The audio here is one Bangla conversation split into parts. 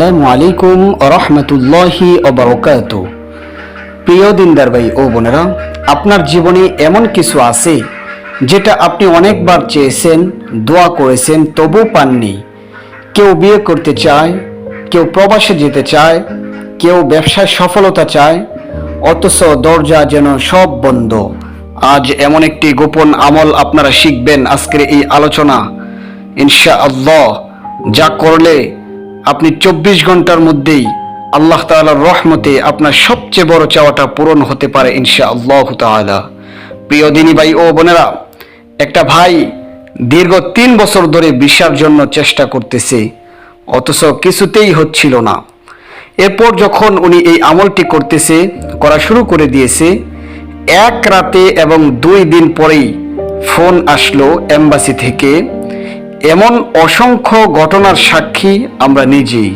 আসসালামু আলাইকুম রহমতুল্লাহি অবরকাত প্রিয় দিনদার ভাই ও বোনেরা, আপনার জীবনে এমন কিছু আছে যেটা আপনি অনেকবার চেয়েছেন, দোয়া করেছেন তবু পাননি। কেউ বিয়ে করতে চায়, কেউ প্রবাসে যেতে চায়, কেউ ব্যবসায় সফলতা চায়, অথচ দরজা যেন সব বন্ধ। আজ এমন একটি গোপন আমল আপনারা শিখবেন আজকের এই আলোচনা। ইনশা আল্লাহ যা করলে আপনি চব্বিশ ঘণ্টার মধ্যেই আল্লাহ তাআলার রহমতে আপনার সবচেয়ে বড় চাওয়াটা পূরণ হতে পারে ইনশা আল্লাহ তাআলা। প্রিয় দিনী ভাই ও বোনেরা, একটা ভাই দীর্ঘ তিন বছর ধরে বিশার জন্য চেষ্টা করতেছে, অথচ কিছুতেই হচ্ছিল না। এরপর যখন উনি এই আমলটি করতেছে, করা শুরু করে দিয়েছে, এক রাতে এবং দুই দিন পরেই ফোন আসলো এম্বাসি থেকে এমন অসংখ্য ঘটনার সাক্ষী আমরা নিজেই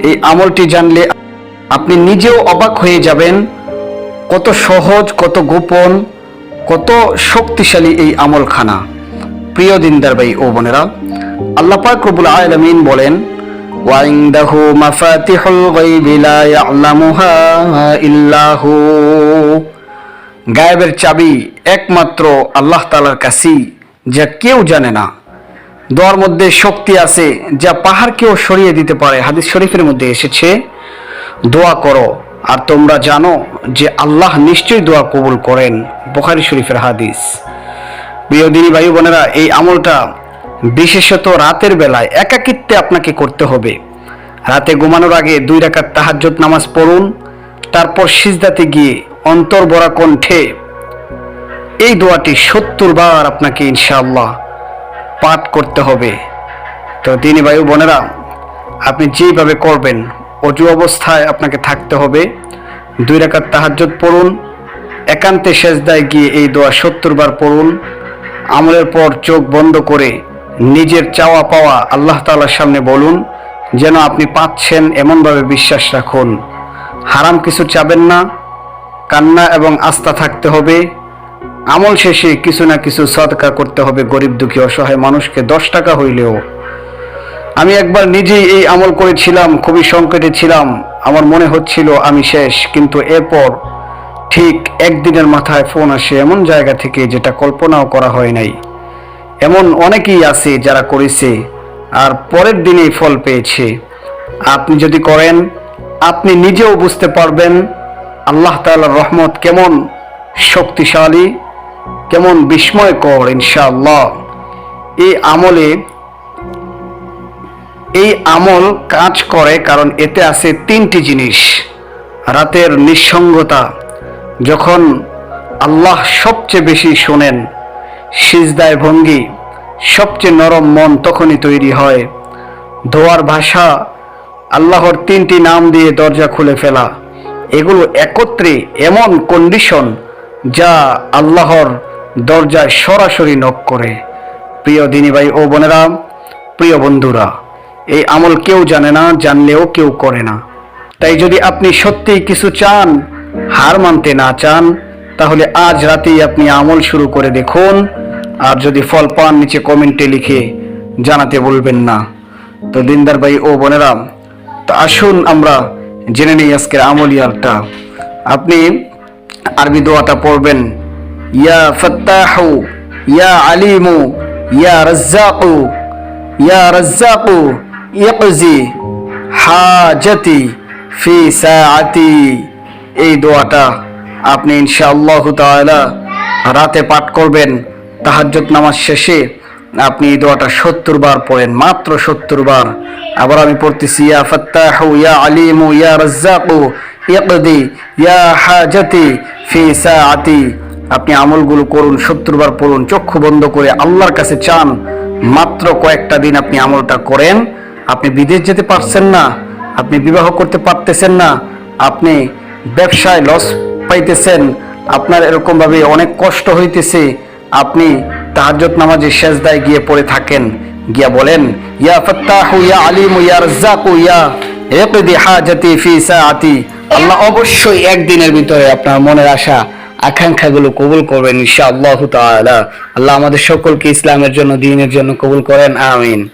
এই আমলটি জানলে আপনি নিজেও অবাক হয়ে যাবেন কত সহজ কত গোপন কত শক্তিশালী এই আমলখানা প্রিয় দিনদার ভাই ও বোনেরা আল্লাহ পাক রব্বুল আলামিন বলেন وعنده مفاتيح الغيب لا يعلمها إلا هو গায়েবের চাবি একমাত্র আল্লাহ তালার কাছেই যা কেউ জানে না দোয়ার মধ্যে শক্তি আছে যা পাহাড়কেও সরিয়ে দিতে পারে। হাদিস শরীফের মধ্যে এসেছে, দোয়া করো, আর তোমরা জানো যে আল্লাহ নিশ্চয়ই দোয়া কবুল করেন। বোখারি শরীফের হাদিস। প্রিয় দিনী ভাই বোনেরা, এই আমলটা বিশেষত রাতের বেলায় একাকিত্বে আপনাকে করতে হবে। রাতে ঘুমানোর আগে দুই রাকাত তাহাজ্জুদ নামাজ পড়ুন, তারপর সিজদাতে গিয়ে অন্তর বড়া কণ্ঠে এই দোয়াটি সত্তর বার আপনাকে ইনশাআল্লাহ পাঠ করতে হবে। তো দিনী ভাই বোনেরা, আপনি যেইভাবে করবেন, অজু অবস্থায় আপনাকে থাকতে হবে। দুই রাকাত তাহাজ্জুদ পড়ুন, একান্তে সেজদায় গিয়ে এই দোয়া সত্তর বার পড়ুন। আমলের পর চোখ বন্ধ করে নিজের চাওয়া পাওয়া আল্লাহ তাআলার সামনে বলুন, যেন আপনি পাচ্ছেন এমনভাবে বিশ্বাস রাখুন। হারাম কিছু চাবেন না, কান্না এবং আস্থা থাকতে হবে। আমল শেষে কিছু না কিছু সদকা করতে হবে গরিব দুঃখী অসহায় মানুষকে। দশ টাকা হইলেও আমি একবার নিজেই এই আমল করেছিলাম, খুবই সংকটে ছিলাম। আমার মনে হচ্ছিল আমি শেষ, কিন্তু এরপর ঠিক একদিনের মাথায় ফোন আসে এমন জায়গা থেকে যেটা কল্পনাও করা হয় নাই। এমন অনেকেই আছে যারা করেছে আর পরের দিনেই ফল পেয়েছে। আপনি যদি করেন, আপনি নিজেও বুঝতে পারবেন আল্লাহ তাআলার রহমত কেমন শক্তিশালী কেমন বিস্ময়কর ইনশাআল্লাহ। এই আমলে, এই আমল কাজ করে কারণ এতে আছে তিনটি জিনিস। রাতের নিঃসঙ্গতা, যখন আল্লাহ সবচেয়ে বেশি শোনেন, সিজদায় ভঙ্গি, সবচেয়ে নরম মন তখনই তৈরি হয়। ধোয়ার ভাষা, আল্লাহর তিনটি নাম দিয়ে দরজা খুলে ফেলা। এগুলো একত্রে এমন কন্ডিশন যা আল্লাহর দরজায় সরাসরি নক করে, প্রিয় দিনী ভাই ও বোনেরা, প্রিয় বন্ধুরা, এই আমল কেউ জানে না, জানলেও কেউ করে না। তাই যদি আপনি সত্যিই কিছু চান, হার মানতে না চান, তাহলে আজ রাতেই আপনি আমল শুরু করে দেখুন। আর যদি ফল পান, নিচে কমেন্টে লিখে জানাতে বলবেন না। তো দিনদার ভাই, ও বোনেরা, তো আসুন আমরা জেনে নিই আজকের আমলিয়ালটা আপনি আরবি দোয়াটা পড়বেন ইয়া ফত্তাহু, ইয়া আলিমু, ইয়া রাজ্জাকু ইয়া রাজ্জাকু, ইকজি হাজতি ফি সাআতি। এই দোয়াটা আপনি ইনশাআল্লাহ তাআলা রাতে পাঠ করবেন, তাহাজ্জুদ নামাজ শেষে আপনি এই দোয়াটা সত্তর বার পড়েন, মাত্র সত্তর বার। আবার আমি পড়তেছি, ইয়া ফাত্তাহু, ইয়া আলিমু, ইয়া রাজ্জাকু ইকদি ইয়া হাজাতি ফি সাআতি। আপনি আমলগুলো করুন সত্তর বার পড়ুন চক্ষু বন্ধ করে আল্লাহর কাছে চান মাত্র কয়েকটা দিন আপনি আমলটা করেন আপনি বিদেশ যেতে পারছেন না আপনি বিবাহ করতে পারতেছেন না আপনি ব্যবসায় লস পাইতেছেন আপনার এরকমভাবে অনেক কষ্ট হইতেছে আপনি তাহাজ্জত নামাজে সেজদায় গিয়ে পড়ে থাকেন গিয়া বলেন ইয়া ফাত্তাহু ইয়া আলিম ইয়া রাজ্জাকু ইয়া ইকদি হাজাতি ফি সাআতি। আল্লাহ অবশ্যই একদিনের ভিতরে আপনার মনের আশা আকাঙ্ক্ষাগুলো কবুল করবেন ইনশাআল্লাহ তাআলা। আল্লাহ আমাদের সকলকে ইসলামের জন্য, দিনের জন্য কবুল করেন, আমিন।